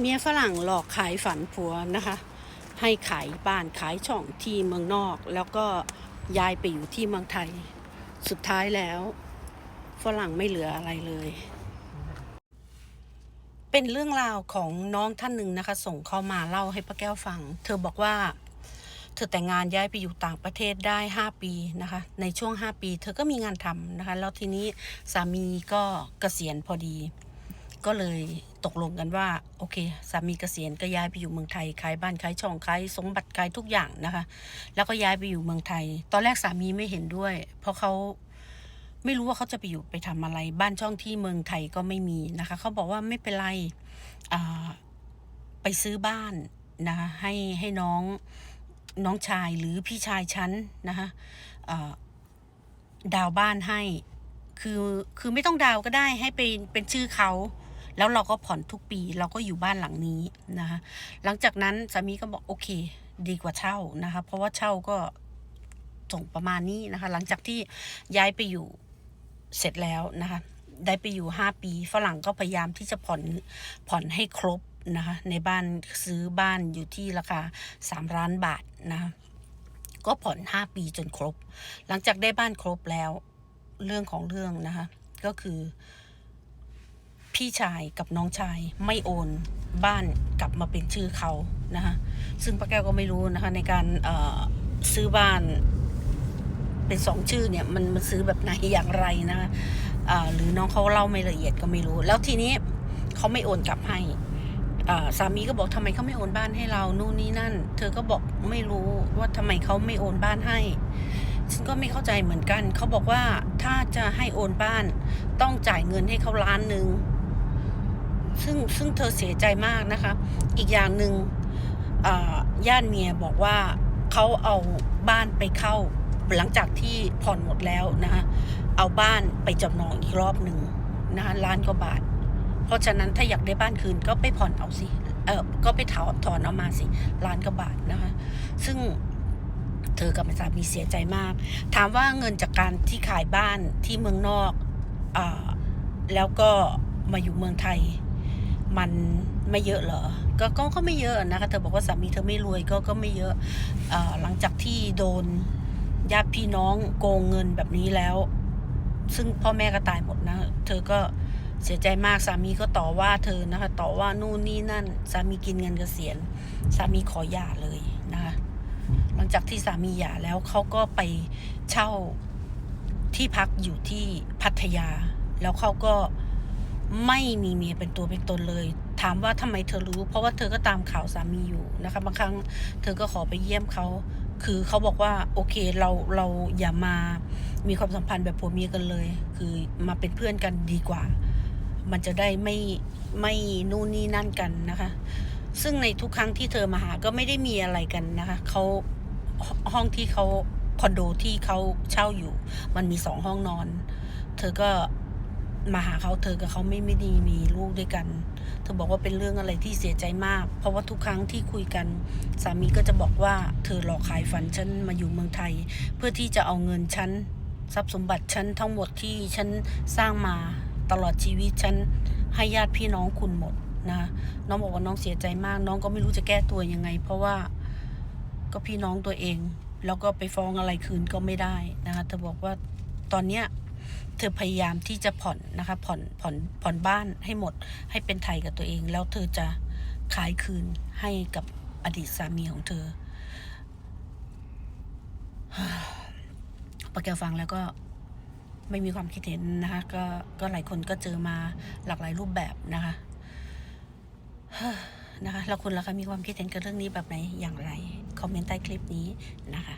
เมียฝรั่งหลอกขายฝันผัวนะคะ ให้ขายบ้านขายช่องที่เมืองนอก แล้วก็ย้ายไปอยู่ที่เมืองไทย สุดท้ายแล้ว ฝรั่งไม่เหลืออะไรเลย เป็นเรื่องราวของน้องท่านหนึ่งนะคะ ส่งเข้ามาเล่าให้ป้าแก้วฟัง เธอบอกว่า เธอแต่งงานย้ายไปอยู่ต่างประเทศได้ 5 ปีนะคะ ในช่วง 5 ปี เธอก็มีงานทำนะคะ แล้วทีนี้สามีก็เกษียณพอดี ก็เลยตกลงกันว่า โอเคสามีเกษียณก็ย้ายไปอยู่เมืองไทยขายบ้านขายช่องขายสมบัติขายทุกอย่างนะคะ แล้วก็ย้ายไปอยู่เมืองไทย ตอนแรกสามีไม่เห็นด้วย เพราะเขาไม่รู้ว่าเขาจะไปอยู่ไปทำอะไร บ้านช่องที่เมืองไทยก็ไม่มีนะคะเขาบอกว่าไม่เป็นไรไปซื้อบ้านนะคะให้ให้น้องน้องชายหรือพี่ชายฉันนะคะดาวบ้านให้คือคือไม่ต้องดาวก็ได้ให้เป็นเป็นชื่อเขา แล้วเราก็ผ่อนทุกปีเราก็อยู่บ้านหลังนี้นะคะหลังจากนั้นสามีก็บอกโอเค ดีกว่าเช่านะคะเพราะว่าเช่าก็ส่งประมาณนี้นะคะ หลังจากที่ย้ายไปอยู่เสร็จแล้วนะคะ ได้ไปอยู่ห้าปีฝรั่งก็พยายามที่จะผ่อนผ่อนให้ครบนะคะในบ้านซื้อบ้านอยู่ที่ราคาสามล้านบาทนะคะก็ผ่อนห้าปีจนครบ หลังจากได้บ้านครบแล้วเรื่องของเรื่องนะคะ ก็คือ พี่ชายกับน้องชายไม่โอนบ้านกลับมาเป็นชื่อเขานะคะซึ่งป้าแก้วก็ไม่รู้นะคะในการซื้อบ้านเป็นสองชื่อเนี่ยมันมันซื้อแบบไหนอย่างไรนะคะหรือน้องเขาเล่าไม่ละเอียดก็ไม่รู้ แล้วทีนี้เขาไม่โอนกลับให้สามีก็บอกทำไมเขาไม่โอนบ้านให้เรานู่นนี่นั่น เธอก็บอกไม่รู้ว่าทำไมเขาไม่โอนบ้านให้ฉันก็ไม่เข้าใจเหมือนกัน เขาบอกว่าถ้าจะให้โอนบ้านต้องจ่ายเงินให้เขาล้านหนึ่ง ซึ่งซึ่งเธอเสียใจมากนะคะ อีกอย่างหนึ่งอ่าญาติเมียบอกว่าเขาเอาบ้านไปเข้า หลังจากที่ผ่อนหมดแล้วนะคะเอาบ้านไปจำนองอีกรอบหนึ่งนะคะล้านกว่าบาท เพราะฉะนั้นถ้าอยากได้บ้านคืนก็ไปผ่อนเอาสิเออก็ไปถอนถอนเอามาสิล้านกว่าบาทนะคะ ซึ่งเธอกับสามีเสียใจมาก ถามว่าเงินจากการที่ขายบ้านที่เมืองนอกอแล้วก็มาอยู่เมืองไทย มันไม่เยอะเหรอ ก็ก็ก็ไม่เยอะนะคะ เธอบอกว่าสามีเธอไม่รวยก็ก็ไม่เยอะอาหลังจากที่โดนญาติพี่น้องโกงเงินแบบนี้แล้ว ซึ่งพ่อแม่ก็ตายหมดนะ เธอก็เสียใจมากสามีก็ต่อว่าเธอนะคะ ต่อว่านู่นนี่นั่น สามีกินเงินเกษียณ สามีขอหย่าเลยนะคะ หลังจากที่สามีหย่าแล้วเขาก็ไปเช่าที่พักอยู่ที่พัทยา แล้วเขาก็ ไม่มีเมียเป็นตัวเป็นตนเลย ถามว่าทำไมเธอรู้ เพราะว่าเธอก็ตามข่าวสามีอยู่นะคะบางครั้งเธอก็ขอไปเยี่ยมเขาคือเขาบอกว่าโอเคเราเราอย่ามามีความสัมพันธ์แบบผัวเมียกันเลย คือมาเป็นเพื่อนกันดีกว่า มันจะได้ไม่ไม่นู่นนี่นั่นกันนะคะ ซึ่งในทุกครั้งที่เธอมาหาก็ไม่ได้มีอะไรกันนะคะเขาห้องที่เขาคอนโดที่เขาเช่าอยู่ มันมีสองห้องนอน เธอก็ มาหาเขาเธอกับเขาไม่ไม่ดีมีลูกด้วยกัน เธอบอกว่าเป็นเรื่องอะไรที่เสียใจมาก เพราะว่าทุกครั้งที่คุยกัน สามีก็จะบอกว่าเธอหลอกขายฝันฉันมาอยู่เมืองไทย เพื่อที่จะเอาเงินฉันทรัพย์สมบัติฉันทั้งหมดที่ฉันสร้างมาตลอดชีวิตฉันให้ญาติพี่น้องคุณหมดนะน้องบอกว่าน้องเสียใจมาก น้องก็ไม่รู้จะแก้ตัวยังไง เพราะว่าก็พี่น้องตัวเอง แล้วก็ไปฟ้องอะไรคืนก็ไม่ได้นะคะเธอบอกว่าตอนเนี้ย เธอพยายามที่จะผ่อนนะคะผ่อนผ่อนผ่อนบ้านให้หมดให้เป็นไทยกับตัวเอง แล้วเธอจะขายคืนให้กับอดีตสามีของเธอปะแกฟังแล้วก็ไม่มีความคิดเห็นนะคะก็ก็หลายคนก็เจอมาหลากหลายรูปแบบนะคะนะคะแล้วคุณล่ะคะมีความคิดเห็นกับเรื่องนี้แบบไหนอย่างไร คอมเมนต์ใต้คลิปนี้นะคะ